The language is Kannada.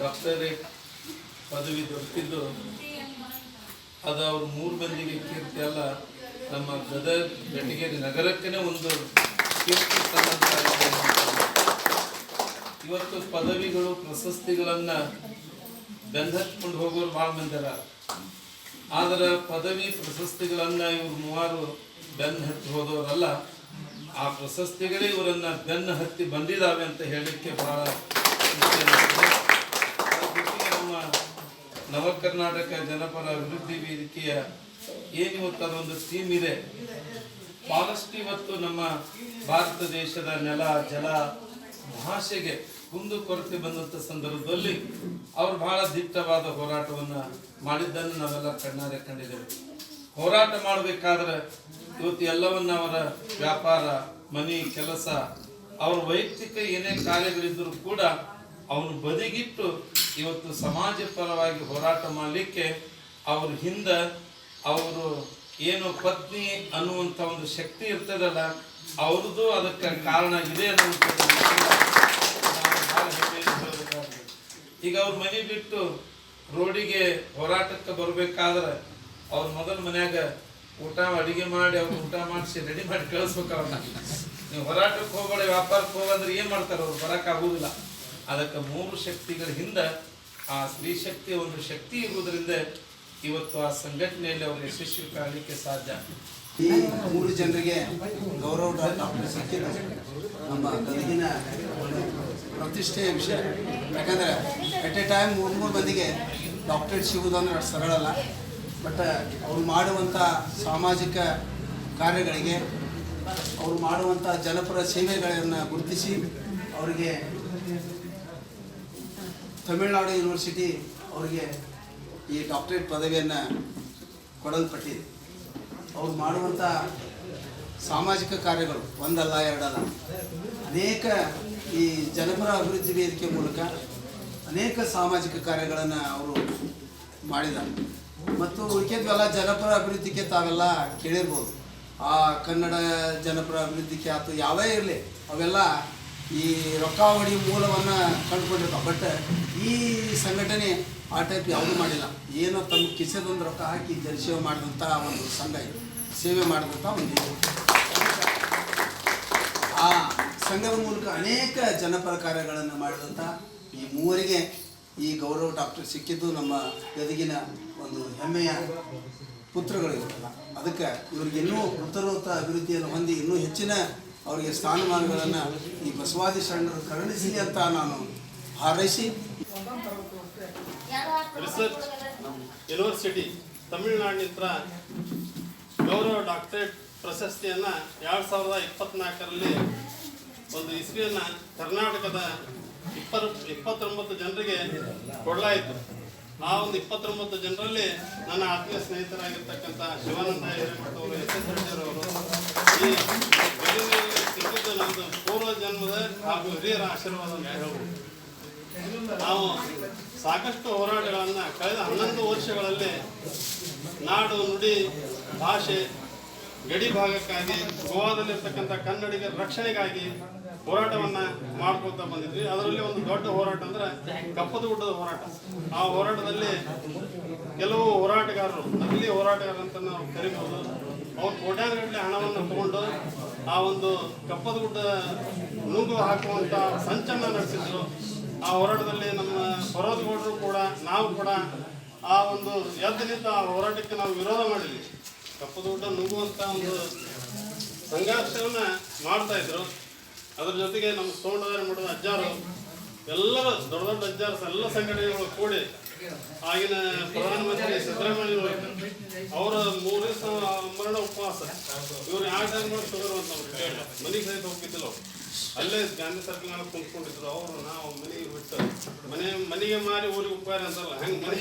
ಡಾಕ್ಟರೇಟ್ ಪದವಿ ದೊರಕಿದ್ದು ಅದು ಅವ್ರ ಮೂರು ಮಂದಿಗೆ ಕೀರ್ತಿ ಅಲ್ಲ, ನಮ್ಮ ಗದಗ ಬೆಟಗೇರಿ ನಗರಕ್ಕೇ ಒಂದು ಕೀರ್ತಿ ಇವತ್ತು ಪದವಿಗಳು, ಪ್ರಶಸ್ತಿಗಳನ್ನು ಬೆಂದಕೊಂಡು ಹೋಗೋರು ಭಾಳ ಮಂದಿರ ಆದರೆ ಪದವಿ, ಪ್ರಶಸ್ತಿಗಳನ್ನು ಇವ್ರು ಮೂವರು ಬೆನ್ನು ಹೋದವರಲ್ಲ ಆ ಪ್ರಶಸ್ತಿಗಳೇ ಇವರನ್ನ ಬೆನ್ನು ಹತ್ತಿ ಬಂದಿದ್ದಾವೆ ಅಂತ ಹೇಳಲಿಕ್ಕೆ ಬಹಳ. ನಮ್ಮ ನವ ಕರ್ನಾಟಕ ಜನಪರ ಅಭಿವೃದ್ಧಿ ವೇದಿಕೆಯ ಏನು ಇವತ್ತು ಅದೊಂದು ಥೀಮ್ ಇದೆ ಬಹಳಷ್ಟು ಇವತ್ತು ನಮ್ಮ ಭಾರತ ದೇಶದ ನೆಲ, ಜಲ ಭಾಷೆಗೆ ಕುಂದು ಕೊರತೆ ಬಂದಂಥ ಸಂದರ್ಭದಲ್ಲಿ ಅವರು ಬಹಳ ದಿಟ್ಟವಾದ ಹೋರಾಟವನ್ನು ಮಾಡಿದ್ದನ್ನು ನಾವೆಲ್ಲ ಕಣ್ಣಾರೆ ಕಂಡಿದ್ದೇವೆ ಹೋರಾಟ ಮಾಡಬೇಕಾದ್ರೆ ಇವತ್ತು ಎಲ್ಲವನ್ನ ಅವರ ವ್ಯಾಪಾರ, ಮನೆ, ಕೆಲಸ, ಅವರ ವೈಯಕ್ತಿಕ ಏನೇ ಕಾರ್ಯಗಳಿದ್ದರೂ ಕೂಡ ಅವನು ಬದಿಗಿಟ್ಟು ಇವತ್ತು ಸಮಾಜ ಪರವಾಗಿ ಹೋರಾಟ ಮಾಡಲಿಕ್ಕೆ ಅವ್ರ ಹಿಂದೆ ಅವರು ಏನು ಪತ್ನಿ ಅನ್ನುವಂಥ ಒಂದು ಶಕ್ತಿ ಇರ್ತದಲ್ಲ, ಅವ್ರದ್ದು ಅದಕ್ಕೆ ಕಾರಣ ಇದೆ ಹೇಳಬೇಕಾಗ್ತದೆ. ಈಗ ಅವ್ರ ಮನೆ ಬಿಟ್ಟು ರೋಡಿಗೆ ಹೋರಾಟಕ್ಕೆ ಬರ್ಬೇಕಾದ್ರೆ ಅವ್ರ ಮಗನ ಮನ್ಯಾಗ ಊಟ ಅಡಿಗೆ ಮಾಡಿ ಅವ್ರು ಊಟ ಮಾಡಿಸಿ ರೆಡಿ ಮಾಡಿ ಕಳಿಸ್ಬೇಕು ಅವ್ರನ್ನ ನೀವು ಹೋರಾಟಕ್ಕೆ ಹೋಗಬೇಡ ವ್ಯಾಪಾರಕ್ಕೆ ಹೋಗಂದ್ರೆ ಏನು ಮಾಡ್ತಾರೆ ಅವ್ರು? ಬರೋಕ್ಕಾಗೋದಿಲ್ಲ ಅದಕ್ಕೆ ಮೂರು ಶಕ್ತಿಗಳ ಹಿಂದೆ ಆ ಸ್ತ್ರೀ ಶಕ್ತಿ ಒಂದು ಶಕ್ತಿ ಇರುವುದರಿಂದ ಇವತ್ತು ಆ ಸಂಘಟನೆಯಲ್ಲಿ ಅವರು ಯಶಸ್ವಿ ಕಾಣಲಿಕ್ಕೆ ಸಾಧ್ಯ. ಈ ಮೂರು ಜನರಿಗೆ ಗೌರವ ಡಾಕ್ಟರ್ ನಮ್ಮ ಗದಗಿನ ಪ್ರತಿಷ್ಠೆಯ ವಿಷಯ. ಯಾಕಂದರೆ ಎಟ್ ಎ ಟೈಮ್ ಮೂರು ಮೂರು ಮಂದಿಗೆ ಡಾಕ್ಟರೇಟ್ ಸಿಗೋದು ಅಂದ್ರೆ ಅಷ್ಟು ಸರಳ ಅಲ್ಲ ಬಟ್ ಅವ್ರು ಮಾಡುವಂಥ ಸಾಮಾಜಿಕ ಕಾರ್ಯಗಳಿಗೆ, ಅವ್ರು ಮಾಡುವಂಥ ಜನಪರ ಸೇವೆಗಳನ್ನು ಗುರುತಿಸಿ, ಅವರಿಗೆ ತಮಿಳುನಾಡು ಯೂನಿವರ್ಸಿಟಿ ಅವರಿಗೆ ಈ ಡಾಕ್ಟರೇಟ್ ಪದವಿಯನ್ನು ಕೊಡಲ್ಪಟ್ಟಿದೆ. ಅವ್ರು ಮಾಡುವಂಥ ಸಾಮಾಜಿಕ ಕಾರ್ಯಗಳು, ಒಂದಲ್ಲ, ಎರಡಲ್ಲ, ಅನೇಕ ಈ ಜನಪರ ಅಭಿವೃದ್ಧಿ ವೇದಿಕೆ ಮೂಲಕ ಅನೇಕ ಸಾಮಾಜಿಕ ಕಾರ್ಯಗಳನ್ನು ಅವರು ಮಾಡಿದ್ದಾರೆ. ಮತ್ತು ಉಳಿಕೆದ್ವೆಲ್ಲ ಜನಪರ ಅಭಿವೃದ್ಧಿಗೆ ತಾವೆಲ್ಲ ಕೇಳಿರ್ಬೋದು. ಆ ಕನ್ನಡ ಜನಪರ ಅಭಿವೃದ್ಧಿಗೆ ಆತು ಯಾವೇ ಇರಲಿ, ಅವೆಲ್ಲ ಈ ರೊಕ್ಕಾವಳಿ ಮೂಲವನ್ನು ಕಂಡುಕೊಂಡಿರ್ತಾವೆ. ಬಟ್ ಈ ಸಂಘಟನೆ ಆ ಟೈಪ್ ಯಾವುದೂ ಮಾಡಿಲ್ಲ. ಏನೋ ತಮ್ಮ ಕಿಸೆದೊಂದು ರೊಕ್ಕ ಹಾಕಿ ಜನಸೇವೆ ಮಾಡಿದಂಥ ಒಂದು ಸಂಘ ಇದು. ಸೇವೆ ಮಾಡಿದಂಥ ಒಂದು ಆ ಸಂಘದ ಮೂಲಕ ಅನೇಕ ಜನಪರ ಕಾರ್ಯಗಳನ್ನು ಮಾಡಿದಂಥ ಈ ಮೂವರಿಗೆ ಈ ಗೌರವ ಡಾಕ್ಟರ್ ಸಿಕ್ಕಿದ್ದು ನಮ್ಮ ಗದಗಿನ ಒಂದು ಹೆಮ್ಮೆಯ ಪುತ್ರಗಳು ಇವರಲ್ಲ ಅದಕ್ಕೆ ಇವ್ರಿಗೆ ಇನ್ನೂ ಉತ್ತರೋತ್ತರ ಅಭಿವೃದ್ಧಿಯನ್ನು ಹೊಂದಿ ಇನ್ನೂ ಹೆಚ್ಚಿನ ಅವರಿಗೆ ಸ್ಥಾನಮಾನಗಳನ್ನು ಈ ಬಸವಾದಿ ಶರಣರು ಕರುಣಿಸಲಿ ಅಂತ ನಾನು ಹಾರೈಸಿ. ರಿಸರ್ಚ್ ಯೂನಿವರ್ಸಿಟಿ ತಮಿಳುನಾಡಿನಿಂದ ಗೌರವ ಡಾಕ್ಟರೇಟ್ ಪ್ರಶಸ್ತಿಯನ್ನು ಎರಡು ಸಾವಿರದ ಇಪ್ಪತ್ನಾಲ್ಕರಲ್ಲಿ ಒಂದು ಇಸ್ವಿಯನ್ನು ಕರ್ನಾಟಕದ ಇಪ್ಪತ್ತು, ಇಪ್ಪತ್ತೊಂಬತ್ತು ಜನರಿಗೆ ಕೊಡಲಾಯಿತು. ಆ ಒಂದು ಇಪ್ಪತ್ತೊಂಬತ್ತು ಜನರಲ್ಲಿ ನನ್ನ ಆತ್ಮೀಯ ಸ್ನೇಹಿತರಾಗಿರ್ತಕ್ಕಂಥ ಶಿವಾನಂದ ಹಿರೇಮಠ ಅವರು ಎಸ್ ಎಸ್ ಅವರು, ಈ ಸಿಕ್ಕಿದ್ದು ನಮ್ಮದು ಪೂರ್ವ ಜನ್ಮದ ಹಾಗೂ ಹಿರಿಯರ ಆಶೀರ್ವಾದ ಅಂತ ಹೇಳ್ಬೋದು. ನಾವು ಸಾಕಷ್ಟು ಹೋರಾಟಗಳನ್ನು ಕಳೆದ ಹನ್ನೊಂದು ವರ್ಷಗಳಲ್ಲಿ ನಾಡು ನುಡಿ ಭಾಷೆ ಗಡಿ ಭಾಗಕ್ಕಾಗಿ ಗೋವಾದಲ್ಲಿರ್ತಕ್ಕಂಥ ಕನ್ನಡಿಗರ ರಕ್ಷಣೆಗಾಗಿ ಹೋರಾಟವನ್ನ ಮಾಡ್ಕೊತಾ ಬಂದಿದ್ವಿ. ಅದರಲ್ಲಿ ಒಂದು ದೊಡ್ಡ ಹೋರಾಟ ಅಂದ್ರೆ ಕಪ್ಪದ ಗುಡ್ಡದ ಹೋರಾಟ. ಆ ಹೋರಾಟದಲ್ಲಿ ಕೆಲವು ಹೋರಾಟಗಾರರು, ನಕಲಿ ಹೋರಾಟಗಾರರು ಅಂತ ನಾವು ಕರಿಬಹುದು ಅವ್ರು ಕೋಟ್ಯಾಂಗಟ್ಟಲೆ ಹಣವನ್ನು ತಗೊಂಡು ಆ ಒಂದು ಕಪ್ಪದ ಗುಡ್ಡ ನೂಗು ಹಾಕುವಂತ ಸಂಚನ್ನ ನಡೆಸಿದ್ರು. ಆ ಹೋರಾಟದಲ್ಲಿ ನಮ್ಮ ಪರ್ವತಗೌಡರು ಕೂಡ, ನಾವು ಕೂಡ ಆ ಒಂದು ಎದ್ದು ನಿಂತ ಆ ಹೋರಾಟಕ್ಕೆ ನಾವು ವಿರೋಧ ಮಾಡಿದ್ವಿ. ಕಪ್ಪದ ದೊಡ್ಡ ನುಗ್ಗುವಂತ ಒಂದು ಸಂಘರ್ಷವನ್ನ ಮಾಡ್ತಾ ಇದ್ರು. ಅದ್ರ ಜೊತೆಗೆ ನಮ್ಮ ಸೋಮಣ್ಣದಾರ ಮಠದ ಅಜ್ಜಾರು, ಎಲ್ಲರ ದೊಡ್ಡ ದೊಡ್ಡ ಅಜ್ಜಾರು, ಎಲ್ಲ ಸಂಘಟನೆಗಳು ಕೂಡಿ ಆಗಿನ ಪ್ರಧಾನಮಂತ್ರಿ ಸಿದ್ದರಾಮಯ್ಯ ಅವರ ಮೂರು ದಿವಸ ಮರಣ ಉಪವಾಸ. ಇವ್ರು ಯಾವ ಟೈಮ್ ಮಾಡಿ ಅಂತ ಅವ್ರು ಕೇಳ ಮನೆಗೆ ಸಹಿತ ಹೋಗ್ತಿದ್ದಿಲ್ಲ ಅವ್ರು. ಅಲ್ಲೇ ಗಾಂಧಿ ಸರ್ಕಲ್ ಕುಂತ್ಕೊಂಡಿದ್ರು. ಅವರು ನಾವು ಮನೆಗೆ ಬಿಟ್ಟು ಮನೆ, ಮನೆಗೆ ಮಾರಿ ಊರಿಗೆ ಉಪಕಾರ ಅಂತಲ್ಲ. ಹಂಗೆ ಮನೆ